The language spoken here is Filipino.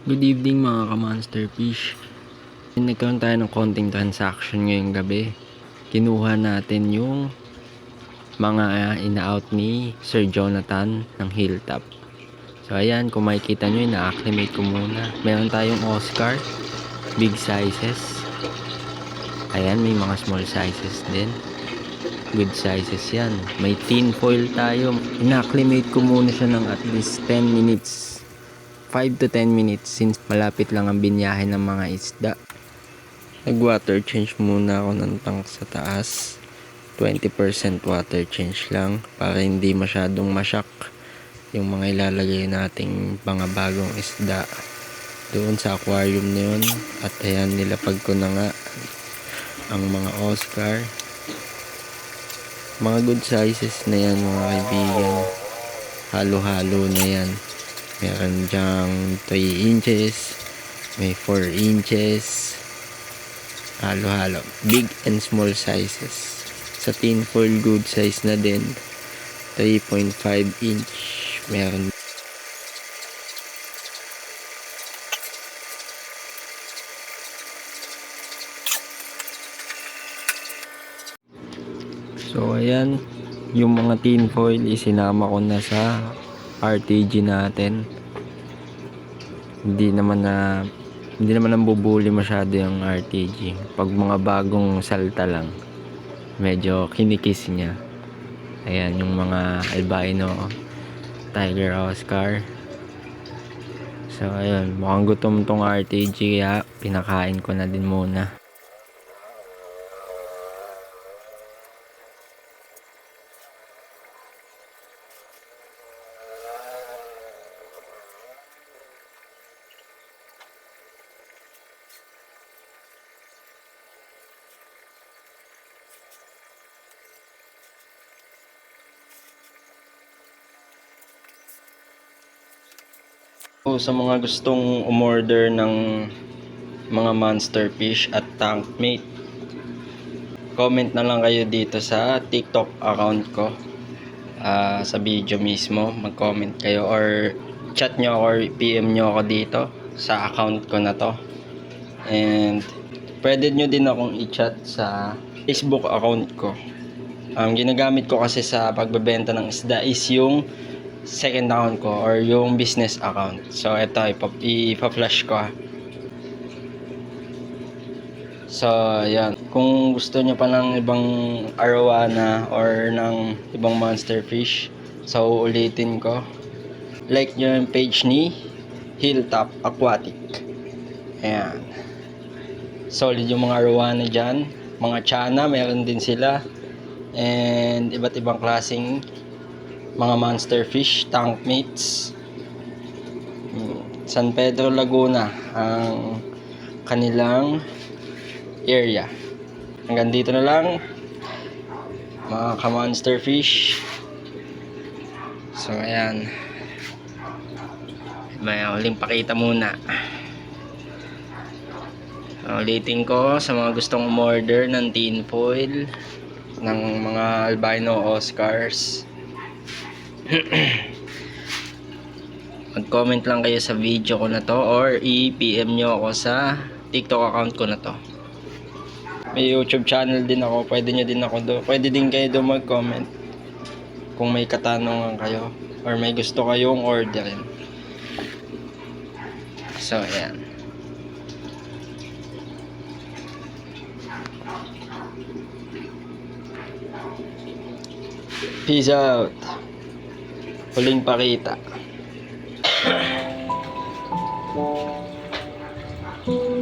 Good evening mga ka-monsterfish. Nagkaroon tayo ng konting transaction ngayong gabi. Kinuha natin yung mga ina-out ni Sir Jonathan ng Hilltop. So ayan, kung makikita nyo, ina-acclimate ko muna. Meron tayong Oscar, big sizes. Ayan, may mga small sizes din. Good sizes yan. May tin foil tayo. Ina-acclimate ko muna siya ng at least 10 minutes 5 to 10 minutes since malapit lang ang binyahe ng mga isda. Nag water change muna ako ng tank sa taas. 20% water change lang para hindi masyadong masyak yung mga ilalagay nating mga bagong isda doon sa aquarium na yun at ayan nilapag ko na nga ang mga Oscar mga good sizes na yan mga kaibigan halo-halo na yan Meron dyang 3 inches, may 4 inches, halo-halo. Big and small sizes. Sa tin foil good size na din, 3.5 inch. Meron So ayan, yung mga tin foil isinama ko na sa RTG natin. Hindi naman na hindi naman nang bubuli masyado yung RTG. Pag mga bagong salta lang, medyo kinikis niya. Ayan, yung mga albino, Tiger Oscar. So, ayun, mukhang gutom tong RTG kaya pinakain ko na din muna. So, sa mga gustong umorder ng mga monster fish at tank mate, comment na lang kayo dito sa TikTok account ko. Ah, sa video mismo, mag-comment kayo or chat nyo or PM nyo ako dito sa account ko na to. And pwede nyo din akong i-chat sa Facebook account ko. Ang ginagamit ko kasi sa pagbebenta ng isda is yung second account ko or yung business account. So, ito, ipa- ipa-flash ko. ah. So, yan. Kung gusto nyo pa ng ibang arowana or ng ibang monster fish, so ulitin ko. Like nyo yung page ni Hilltop Aquatic. Ayan. Solid yung mga arowana dyan. Mga chana, meron din sila. And iba't ibang klaseng mga monster fish, tank mates. Mm, San Pedro Laguna ang kanilang area. Hanggang dito na lang mga ka-monster fish. So ayan. May uling pakita muna. Ulitin ko sa mga gustong umorder ng tin foil ng mga albino Oscars. mag-comment lang kayo sa video ko na to or i-PM nyo ako sa TikTok account ko na to. May YouTube channel din ako, pwede nyo din ako do. Pwede din kayo do mag-comment kung may katanungan kayo or may gusto kayong orderin. So, ayan. Peace out. Huling pakita.